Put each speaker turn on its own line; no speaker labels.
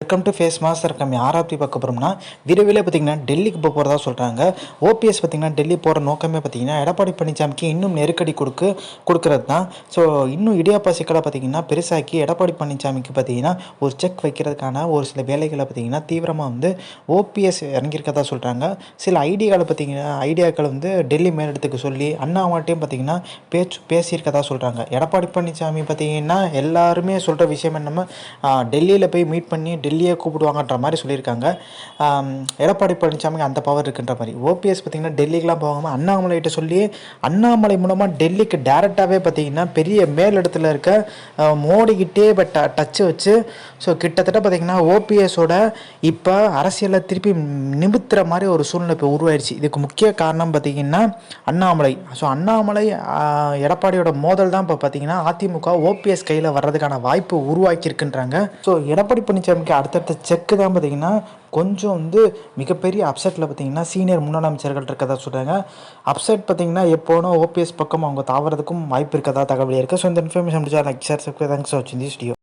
Welcome to face master கம்மி ஆராப்தி பார்க்க போகிறோம்னா விரைவில் பார்த்தீங்கன்னா டெல்லிக்கு போக போகிறதா சொல்கிறாங்க ஓபிஎஸ் பார்த்தீங்கன்னா டெல்லி போகிற நோக்கமே பார்த்தீங்கன்னா எடப்பாடி பழனிசாமிக்கு இன்னும் நெருக்கடி கொடுக்கு கொடுக்கறது தான் ஸோ இன்னும் இடியாப்பா சிக்கலை பார்த்தீங்கன்னா பெருசாக்கி எடப்பாடி பழனிசாமிக்கு பார்த்தீங்கன்னா ஒரு செக் வைக்கிறதுக்கான ஒரு சில வேலைகளை பார்த்தீங்கன்னா தீவிரமாக வந்து ஓபிஎஸ் இறங்கியிருக்கதா சொல்கிறாங்க சில ஐடியாக்களை பார்த்தீங்கன்னா ஐடியாக்களை வந்து டெல்லி மேலிடத்துக்கு சொல்லி அண்ணாமாட்டையும் பார்த்தீங்கன்னா பேச்சு பேசியிருக்கதா சொல்கிறாங்க எடப்பாடி பழனிசாமி பார்த்தீங்கன்னா எல்லாருமே சொல்கிற விஷயம் என்னமோ டெல்லியில் போய் மீட் பண்ணி டெல்லியை கூப்பிடுவாங்கன்ற மாதிரி சொல்லியிருக்காங்க. எடப்பாடி பழனிசாமிக்கு அந்த பவர் இருக்குன்ற மாதிரி. ஓபிஎஸ் பார்த்தீங்கன்னா டெல்லிக்கெலாம் போகாமல் அண்ணாமலைகிட்ட சொல்லி அண்ணாமலை மூலமாக டெல்லிக்கு டேரெக்டாகவே பார்த்திங்கன்னா பெரிய மேலிடத்தில் இருக்க மோடிக்கிட்டே மோடிக்கிட்டே பட் டச்சு வச்சு ஸோ கிட்டத்தட்ட பார்த்திங்கன்னா ஓபிஎஸோட இப்போ அரசியலில் திருப்பி நிமித்துற மாதிரி ஒரு சூழ்நிலை இப்போ உருவாயிருச்சு. இதுக்கு முக்கிய காரணம் பார்த்தீங்கன்னா அண்ணாமலை. ஸோ அண்ணாமலை எடப்பாடியோட மோதல் தான் இப்போ பார்த்தீங்கன்னா அதிமுக ஓபிஎஸ் கையில் வர்றதுக்கான வாய்ப்பு உருவாக்கியிருக்குன்றாங்க. ஸோ எடப்பாடி பழனிசாமிக்கு அடுத்தடுத்த செக்கு தான் பார்த்தீங்கன்னா கொஞ்சம் வந்து மிகப்பெரிய அப்செட்டில் பார்த்தீங்கன்னா சீனியர் முன்னாள் அமைச்சர்கள் இருக்கதா சொல்கிறாங்க அப்செட் பார்த்தீங்கன்னா எப்போனா ஓபிஎஸ் பக்கம் அவங்க தாவறதுக்கும் வாய்ப்பு இருக்கதா தகவல் இருக்குது ஸோ இந்த இன்ஃபர்மேஷன் முடிச்சா like sir subscribe thanks for வாட்சிங் தி வீடியோ